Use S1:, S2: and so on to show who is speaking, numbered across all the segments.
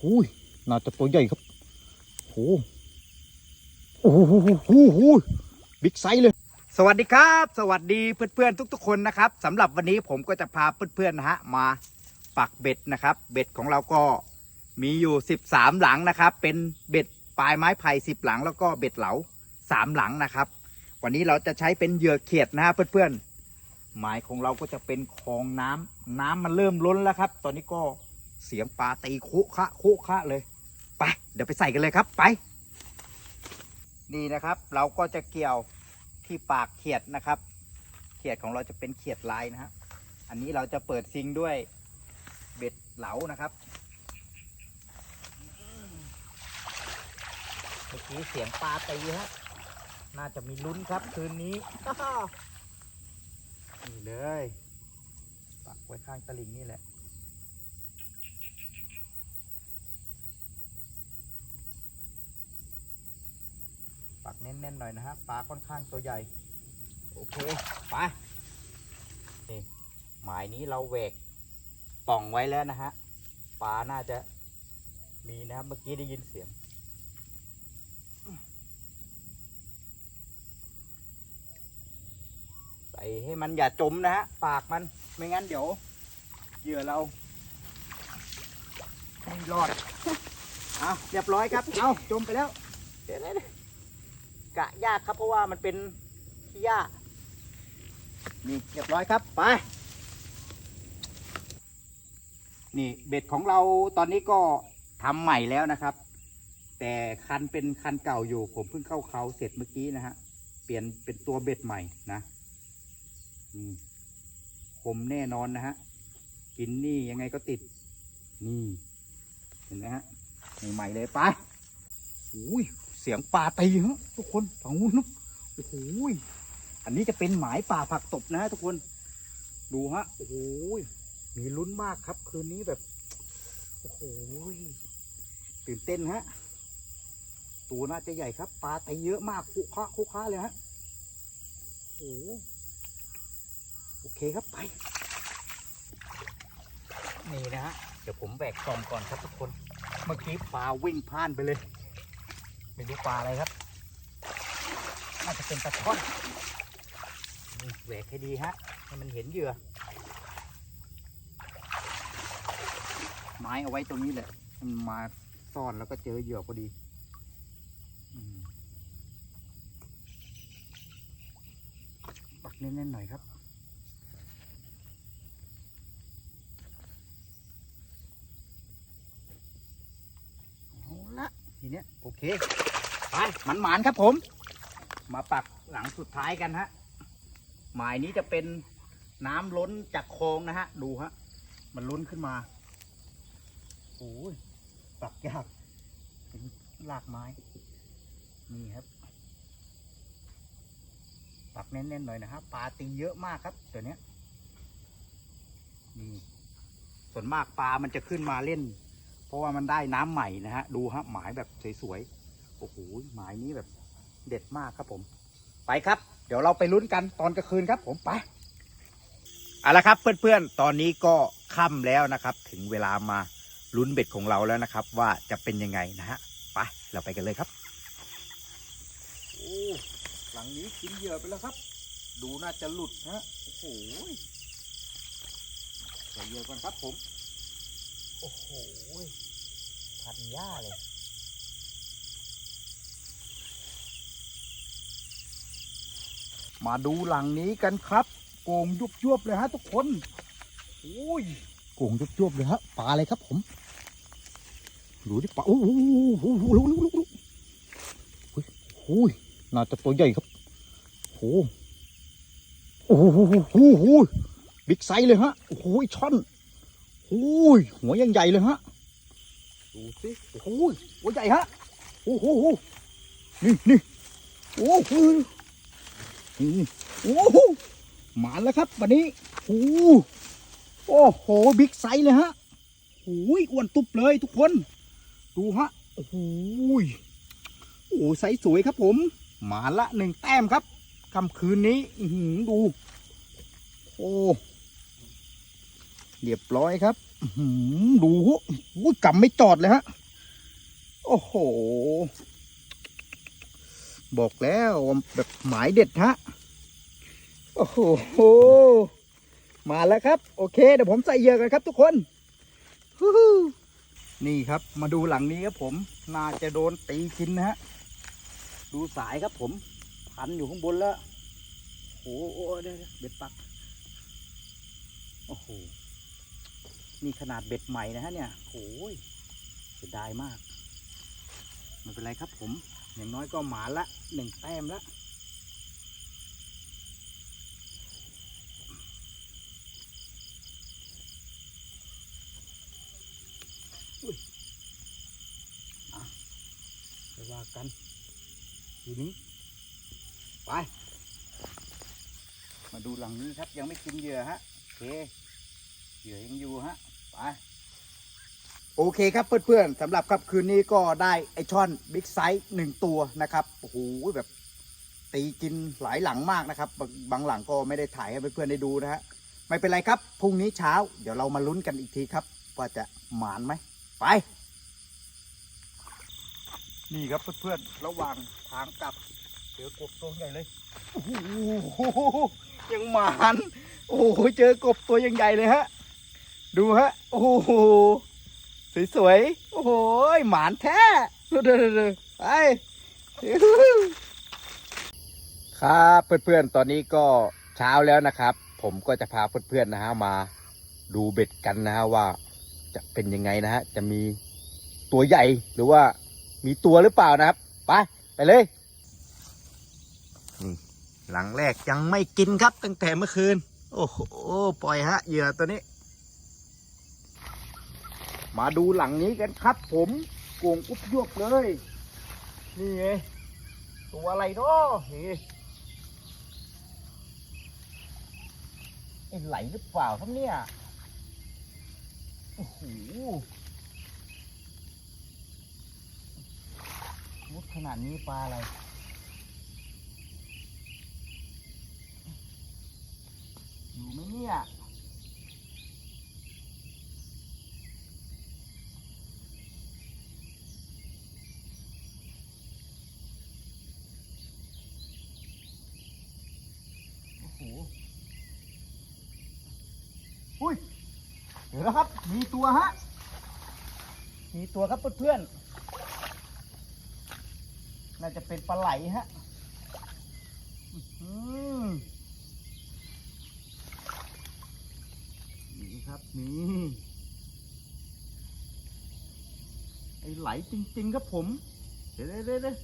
S1: หูยน่าจะตัวใหญ่ครับโหโอ้โหโหโหโหบิ๊กไซส์เลย สวัสดีครับ สวัสดีเพื่อนๆทุก ๆ คนนะครับสำหรับวันนี้ผมก็จะพาเพื่อนๆนะฮะมาปักเบ็ดนะครับ เบ็ดของเราก็มีอยู่ 13 หลังนะครับ เป็นเบ็ดปลายไม้ไผ่10 หลัง แล้วก็เบ็ดเหลา3 หลังนะครับ วันนี้เราจะใช้เป็นเหยื่อเขียดนะฮะเพื่อนๆหมายของเราก็จะเป็นคลองน้ำน้ำมันเริ่มล้นแล้วครับ ตอนนี้ก็ เสียงปลาตีคุคะคุคะเลย ไป เดี๋ยวไปใส่กันเลยครับไป นี่นะครับ เราก็จะเกี่ยวที่ปากเขียดนะครับ เขียดของเราจะเป็นเขียดลายนะฮะอันนี้เราจะเปิดซิงด้วยเบ็ดเหลานะครับเมื่อกี้เสียงปลาตีฮะน่าจะมีลุ้นครับคืนนี้นี่เลยปักไว้ข้างตลิ่งนี่แหละ แน่นๆหน่อยนะฮะปลาค่อนข้างตัวใหญ่ โอเคไปนี่หมายนี้เราแหวกป่องไว้แล้วนะฮะปลาน่าจะมีนะครับเมื่อกี้ได้ยินเสียงใส่ให้มันอย่าจมนะฮะปากมันไม่งั้นเดี๋ยวเหยื่อเราไม่รอด เอาเรียบร้อยครับ เอาจมไปแล้ว เดี๋ยวนะ กะยากครับ เพราะว่ามันเป็นขี้ยานี่เรียบร้อยครับไปนี่เบ็ดของเราตอนนี้ก็ทำใหม่แล้วนะครับ แต่คันเป็นคันเก่าอยู่ผมเพิ่งเข้าเขาเสร็จเมื่อกี้นะฮะเปลี่ยนเป็นตัวเบ็ดใหม่นะนี่คมแน่นอนนะฮะกินนี่ยังไงก็ติดนี่เห็นไหมฮะใหม่ๆเลยไปโอ้ย เสียงปลาตีฮะทุกคนฝั่งนู้นนะโอ้โหอันนี้จะเป็นหมายป่าผักตบนะทุกคน ดูฮะโอ้โหมีลุ้นมากครับ คืนนี้แบบโอ้โหตื่นเต้นฮะตัวน่าจะใหญ่ครับปลาตีเยอะมากคุคะคุคะเลยฮะโอ้โอเคครับไปนี่นะฮะเดี๋ยวผมแบกกล่องก่อนครับทุกคน เมื่อกี้ปลาวิ่งพ่านไปเลย ไม่รู้ปลาอะไรครับ น่าจะเป็นปลาช่อนแหวกให้ดีฮะให้มันเห็นเหยื่อ ไม้เอาไว้ตรงนี้แหละ มันมาซ่อนแล้วก็เจอเหยื่อพอดีปักแน่นๆหน่อยครับ เอาละ ทีเนี้ยโอเคไปมันหมานๆครับผม มาปักหลังสุดท้ายกันฮะหมายนี้จะเป็นน้ำล้นจากคลองนะฮะ ดูฮะ มันล้นขึ้นมาโอ้ยปักยากเป็นรากไม้นี่ครับ ปักแน่นๆหน่อยนะครับปลาตีเยอะมากครับตัวเนี้ยนี่ส่วนมากปลามันจะขึ้นมาเล่น เพราะว่ามันได้น้ำใหม่นะฮะ ดูฮะหมายแบบสวยๆ โอ้โหหมายนี้แบบเด็ดมากครับผม ไปครับ เดี๋ยวเราไปลุ้นกันตอนกลางคืนครับผมไปเอาละครับเพื่อนๆ ตอนนี้ก็ค่ำแล้วนะครับ ถึงเวลามาลุ้นเบ็ดของเราแล้วนะครับ ว่าจะเป็นยังไงนะฮะไปเราไปกันเลยครับโอ้หลังนี้กินเหยื่อไปแล้วครับ ดูน่าจะหลุดฮะโอ้โหใส่เหยื่อก่อนครับผม โอ้โหพันหญ้าเลย มาดูหลังนี้กันครับ โก่งยุบยวบเลยฮะทุกคนโอ้ยโก่งยุบยวบเลยฮะปลาอะไรครับผมดูดิปลาโอ้โหโอ้โหโอ้โหโอ้โหน่าจะตัวใหญ่ครับโอ้โหโอ้โหโอ้โหบิ๊กไซส์เลยฮะโอ้โหช่อน อ้ยหัวยังใหญ่เลยฮะดูสิโอ้โหหัวใหญ่ฮะโอ้โหโอ้โหนี่นี่โอ้โหนี่โอ้โหมาแล้วครับวันนี้โอ้โหโอ้โหบิ๊กไซส์เลยฮะโอ้ยอ้วนตุบเลยทุกคน ดูฮะโอ้โหโอ้โหไซส์สวยครับผมมาละหนึ่งแต้มครับค่ำคืนนี้อือหือดู โอ้ เรียบร้อยครับดูอุ้ยกำไม่จอดเลยฮะ โอ้โห บอกแล้วแบบหมายเด็ดฮะ โอ้โห มาแล้วครับ โอเค เดี๋ยวผมใส่เยื่อกันครับทุกคนนี่ครับ มาดูหลังนี้ครับผม น่าจะโดนตีกินนะฮะ ดูสายครับผม พันอยู่ข้างบนแล้ว โอ้โหเดี๋ยวเบ็ดปัก โอ้โห นี่ขนาดเบ็ดใหม่นะฮะเนี่ยโอ้ยเสียดายมากไม่เป็นไรครับผม อย่างน้อยก็หมาละหนึ่งแต้มละไปว่ากันทีนี้ ไป มาดูหลังนี้ครับยังไม่กินเหยื่อฮะโอเคเหยื่อยังอยู่ฮะ โอเคครับเพื่อนๆสำหรับครับคืนนี้ก็ได้ไอช่อนบิ๊กไซส์หนึ่งตัวนะครับโอ้โหแบบตีกินหลายหลังมากนะครับ บางหลังก็ไม่ได้ถ่ายให้เพื่อนๆได้ดูนะฮะไม่เป็นไรครับพรุ่งนี้เช้า เดี๋ยวเรามาลุ้นกันอีกทีครับ ว่าจะหมานไหมไป นี่ครับเพื่อนๆระหว่างทางกลับเจอกบตัวใหญ่เลยโอ้โหยังหมาน โอ้โหเจอกบตัวยังใหญ่เลยฮะ ดูฮะ โอ้โห สวยๆ โอ้โห หมานแท้ดูดูดูไปครับเพื่อนๆ ตอนนี้ก็เช้าแล้วนะครับ ผมก็จะพาเพื่อนๆนะฮะมาดูเบ็ดกันนะฮะว่าจะเป็นยังไงนะฮะ จะมีตัวใหญ่หรือว่ามีตัวหรือเปล่านะครับ ไป ไปเลย นี่ หลังแรกยังไม่กินครับตั้งแต่เมื่อคืน โอ้โห ปล่อยฮะเหยื่อตัวนี้ มาดูหลังนี้กันครับผมโกงอุ๊บยวกเลย นี่ไงตัวอะไรเนาะนี่ไอไหลหรือเปล่าครับเนี่ย โอ้โหมุดขนาดนี้ปลาอะไร อยู่ไหมเนี่ย โอ้โหอุ้ยี๋ยวครับ มีตัวฮะ มีตัวครับเพื่อนๆ น่าจะเป็นปลาไหลฮะอือนี่ครับนี่ไอไหลจริงๆครับผม เดี๋ยวเดี๋ยวเดี๋ยว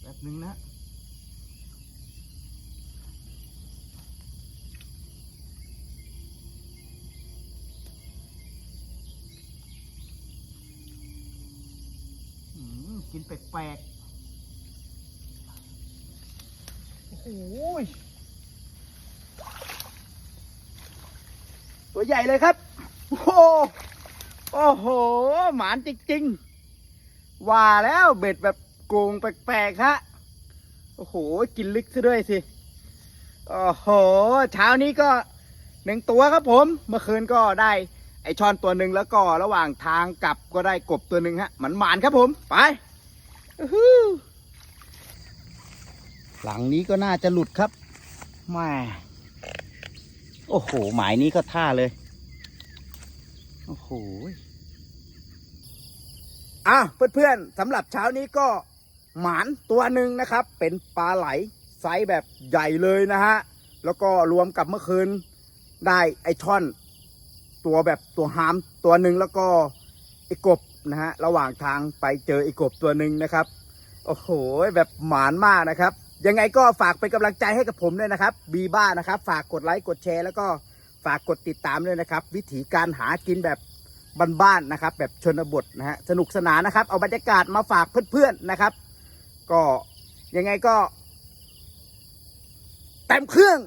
S1: แป๊บนึงนะ อืม กินแปลกๆ โอ้โหยตัวใหญ่เลยครับ โอ้โหโอ้โห หมานจริงๆ ว่าแล้วเบ็ดแบบโกงแปลกๆฮะ โอ้โห กินลึกซะด้วยสิ โอ้โห เช้านี้ก็หนึ่งตัวครับผม เมื่อคืนก็ได้ไอช่อนตัวหนึ่งแล้วก็ระหว่างทางกลับก็ได้กบตัวหนึ่งฮะหมันหมานครับผม ไปอื้อ หลังนี้ก็น่าจะหลุดครับม่โอ้โห หมายนี้ก็ท่าเลย โอ้โหอะเพื่อนๆสำหรับเช้านี้ก็หมานตัวหนึ่งนะครับ เป็นปลาไหลไซส์แบบใหญ่เลยนะฮะ แล้วก็รวมกับเมื่อคืนได้ไอช่อน ตัวแบบตัวหามตัวหนึ่งแล้วก็ไอกบ นะฮะระหว่างทางไปเจออ้กบตัวหนึ่งนะครับ โอ้โห แบบหมานมากนะครับ ยังไงก็ฝากเป็นกำลังใจให้กับผมด้วยนะครับบีบ้านะครับ ฝากกดไลค์กดแชร์แล้วก็ฝากกดติดตามด้วยนะครับ วิถีการหากินแบบบ้านๆนะครับ แบบชนบทนะฮะสนุกสนานนะครับ เอาบรรยากาศมาฝากเพื่อนๆนะครับ ก็ยังไงก็เต็มเครื่อง